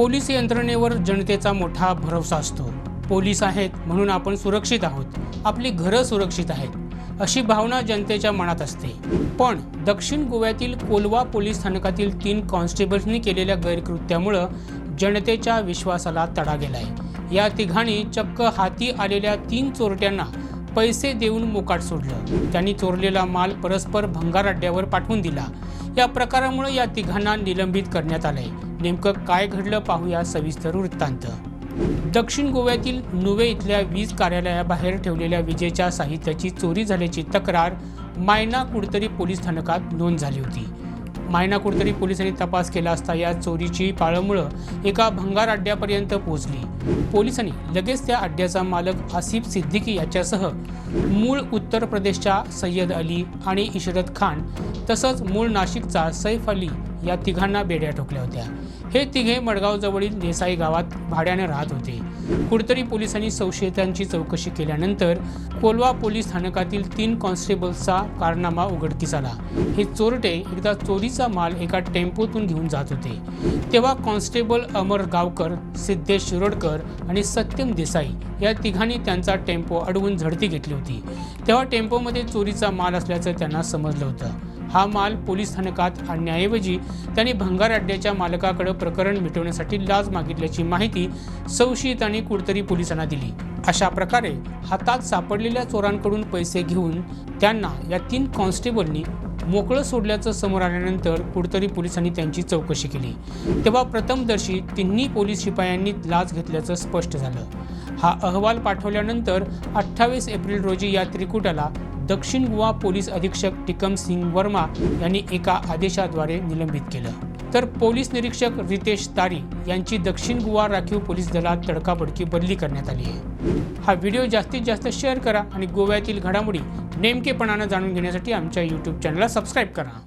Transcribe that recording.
Police यंत्रणेवर जनतेचा मोठा भरवसा असतो. पोलीस आहेत म्हणून आपण सुरक्षित आहोत. आपली घरं सुरक्षित आहेत अशी भावना जनतेच्या मनात असते. पण दक्षिण गोव्यातील कोलवा पोलीस स्थानकातील तीन कॉन्स्टेबल्सनी केलेल्या गैरकृत्यामुळं जनतेच्या विश्वासाला तडा गेलाय. या तिघांनी चक्क हाती आलेल्या तीन चोरट्यांना पैसे देऊन मोकाट सोडलं. त्यांनी चोरलेला माल परस्पर भंगार अड्ड्यावर पाठवून दिला. या प्रकारामुळे या तिघांना निलंबित करण्यात आलंय. नेमकं काय घडलं पाहूया सविस्तर वृत्तांत. दक्षिण गोव्यातील नुवे इथल्या वीज कार्यालयाबाहेर ठेवलेल्या विजेच्या साहित्याची चोरी झाल्याची तक्रार मायना कुडतरी पोलीस स्थानकात नोंद झाली होती. मायना कुठतरी पोलिसांनी तपास केला असता या चोरीची पाळंमुळं एका भंगार अड्ड्यापर्यंत पोहोचली. पोलिसांनी लगेच त्या अड्ड्याचा मालक आसिफ सिद्दीकी याच्यासह मूळ उत्तर प्रदेशच्या सय्यद अली आणि इशरत खान तसंच मूळ नाशिकचा सैफ अली या तिघांना बेड्या ठोकल्या होत्या. हे तिघे मडगावजवळील देसाई गावात भाड्याने राहत होते. कुडतरी पोलिसांनी संशयितांची चौकशी केल्यानंतर कोलवा पोलीस स्थानकातील तीन कॉन्स्टेबल्सचा कारनामा उघडकीस आला. हे चोरटे एकदा चोरीचा माल एका टेम्पोतून घेऊन जात होते. तेव्हा कॉन्स्टेबल अमर गावकर सिद्धेश शिरोडकर आणि सत्यम देसाई या तिघांनी त्यांचा टेम्पो अडवून झडती घेतली होती. तेव्हा टेम्पोमध्ये चोरीचा माल असल्याचं त्यांना समजलं होतं. हा माल पोलीस स्थानकात आणण्याऐवजी त्यांनी भंगार अड्ड्याच्या मालकाकडे प्रकरण मिटवण्यासाठी लाच मागितल्याची माहिती संशयितांनी कुडतरी पोलिसांना दिली. अशा प्रकारे हातात सापडलेल्या चोरांकडून पैसे घेऊन त्यांना या तीन कॉन्स्टेबलनी मोकळं सोडल्याचं समोर आल्यानंतर कुडतरी पोलिसांनी त्यांची चौकशी केली. तेव्हा प्रथमदर्शी तिन्ही पोलीस शिपायांनी लाच घेतल्याचं स्पष्ट झालं. हा अहवाल पाठवल्यानंतर अठ्ठावीस एप्रिल रोजी या त्रिकुटाला दक्षिण गोवा पोलीस अधीक्षक टिकम सिंग वर्मा यांनी एका आदेशाद्वारे निलंबित केलं. तर पोलीस निरीक्षक रितेश तारी यांची दक्षिण गोवा राखीव पोलीस दलात तडकाबडकी बदली करण्यात आली आहे. हा व्हिडिओ जास्तीत जास्त शेअर करा आणि गोव्यातील घडामोडी नेमकेपणानं जाणून घेण्यासाठी आमच्या यूट्यूब चॅनलला सबस्क्राईब करा.